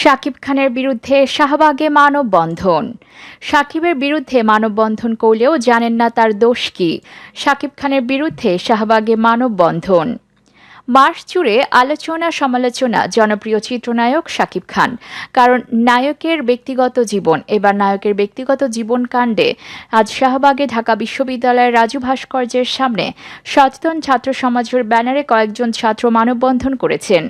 শাকিব খানের বিরুদ্ধে শাহবাগে মানববন্ধন। শাকিবের বিরুদ্ধে মানববন্ধন করলেও জানেন না তার দোষ কি। শাকিব খানের বিরুদ্ধে শাহবাগে মানববন্ধন। মাস জুড়ে আলোচনা সমালোচনা, জনপ্রিয় চিত্রনায়ক শাকিব খান। কারণ নায়কের ব্যক্তিগত জীবন, এবার নায়কের ব্যক্তিগত জীবন কাণ্ডে আজ শাহবাগে ঢাকা বিশ্ববিদ্যালয়ের রাজু ভাস্কর্যের সামনে সচেতন ছাত্র সমাজের ব্যানারে কয়েকজন ছাত্র মানববন্ধন করেছেন।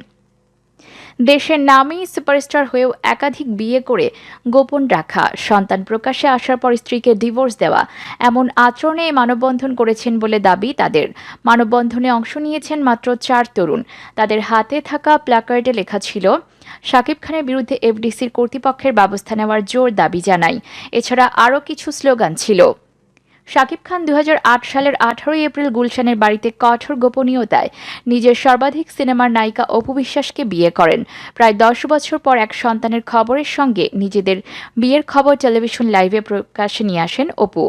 দেশের নামেই সুপারস্টার হয়েও একাধিক বিয়ে করে গোপন রাখা। সন্তান প্রকাশে আসার পর স্ত্রীকে ডিভোর্স দেওয়া। এমন আচরণে মানববন্ধন করেছেন বলে দাবি তাদের। মানববন্ধনে অংশ নিয়েছেন মাত্র চার তরুণ। তাদের হাতে থাকা প্ল্যাকার্ডে লেখা ছিল, শাকিব খানের বিরুদ্ধে এফডিসির কর্তৃপক্ষের ব্যবস্থা নেওয়ার জোর দাবি জানাই। এছাড়া আরও কিছু স্লোগান ছিল। শাকিব খান দু হাজার আট সালের আঠারোই এপ্রিল গুলশানের বাড়িতে কঠোর গোপনীয়তায় নিজের সর্বাধিক সিনেমার নায়িকা অপু বিশ্বাসকে বিয়ে করেন। প্রায় দশ বছর পর এক সন্তানের খবরের সঙ্গে নিজেদের বিয়ের খবর টেলিভিশন লাইভে প্রকাশে নিয়ে আসেন অপু।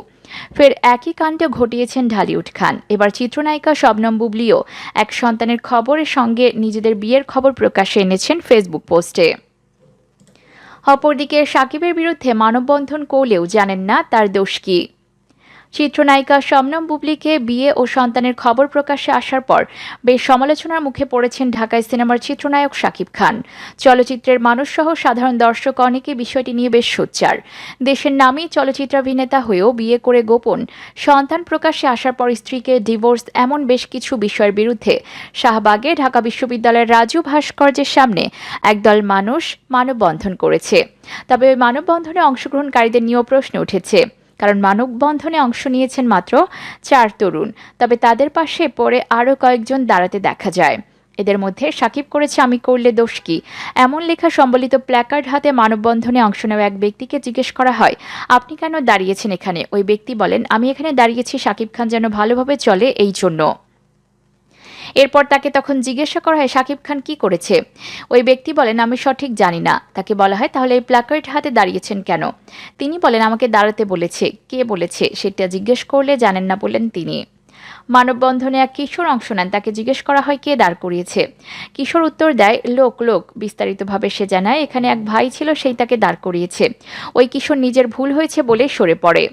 ফের একই কাণ্ড ঘটিয়েছেন ঢালিউড খান। এবার চিত্রনায়িকা শবনম বুবলিও এক সন্তানের খবরের সঙ্গে নিজেদের বিয়ের খবর প্রকাশে এনেছেন ফেসবুক পোস্টে। অপরদিকে সাকিবের বিরুদ্ধে মানববন্ধন করলেও জানেন না তার দোষ কী। চিত্রনায়িকা শবনম বুবলিকে বিয়ে ও সন্তানের খবর প্রকাশ্যে আসার পর বেশ সমালোচনার মুখে পড়েছেন ঢাকায় সিনেমার চিত্রনায়ক শাকিব খান। চলচ্চিত্রের মানুষসহ সাধারণ দর্শক অনেকে বিষয়টি নিয়ে বেশ সোচ্চার। দেশের নামেই চলচ্চিত্রাভিনেতা হয়েও বিয়ে করে গোপন সন্তান প্রকাশ্যে আসার পর স্ত্রীকে ডিভোর্স এমন বেশ কিছু বিষয়ের বিরুদ্ধে শাহবাগে ঢাকা বিশ্ববিদ্যালয়ের রাজু ভাস্কর্যের সামনে একদল মানুষ মানববন্ধন করেছে। তবে ওই মানববন্ধনে অংশগ্রহণকারীদের নিয়েও প্রশ্ন উঠেছে। কারণ মানববন্ধনে অংশ নিয়েছেন মাত্র চার তরুণ। তবে তাদের পাশে পরে আরও কয়েকজন দাঁড়াতে দেখা যায়। এদের মধ্যে সাকিব করেছে আমি করলে দোষ কি? এমন লেখা সম্বলিত প্ল্যাকার্ড হাতে মানববন্ধনে অংশ নেওয়া এক ব্যক্তিকে জিজ্ঞেস করা হয়, আপনি কেন দাঁড়িয়েছেন এখানে? ওই ব্যক্তি বলেন, আমি এখানে দাঁড়িয়েছি সাকিব খান যেন ভালোভাবে চলে এই জন্য। এরপর তাকে তখন জিজ্ঞাসা করা হয় শাকিব খান কি করেছে? ওই ব্যক্তি বলেন, আমি সঠিক জানি না। তাকে বলা হয়, তাহলে এই প্ল্যাকার্ড হাতে দাঁড়িয়েছেন কেন? তিনি বলেন, আমাকে দাঁড়াতে বলেছে। কে বলেছে? সেটা জিজ্ঞেস করলে জানেন না বলেন তিনি। মানববন্ধনে এক কিশোর অংশ নেন। তাকে জিজ্ঞেস করা হয়, কে দাঁড় করিয়েছে? কিশোর উত্তর দেয়, লোক লোক। বিস্তারিতভাবে সে জানায়, এখানে এক ভাই ছিল, সেই তাকে দাঁড় করিয়েছে। ওই কিশোর নিজের ভুল হয়েছে বলে সরে পড়ে।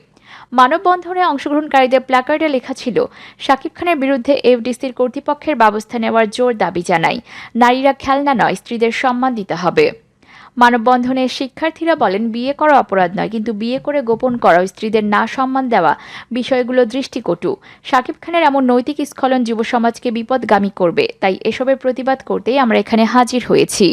মানববন্ধনে অংশগ্রহণকারীদের প্ল্যাকার্ডে লেখা ছিল, শাকিব খানের বিরুদ্ধে এফডিসির কর্তৃপক্ষের ব্যবস্থা নেওয়ার জোর দাবি জানাই। নারীরা খেলনা নয়, স্ত্রীদের সম্মান দিতে হবে। মানববন্ধনে শিক্ষার্থীরা বলেন, বিয়ে করা অপরাধ নয়, কিন্তু বিয়ে করে গোপন করা স্ত্রীদের না সম্মান দেওয়া বিষয়গুলো দৃষ্টিকটু। শাকিব খানের এমন নৈতিক স্খলন যুব সমাজকে বিপদগামী করবে, তাই এসবের প্রতিবাদ করতেই আমরা এখানে হাজির হয়েছি।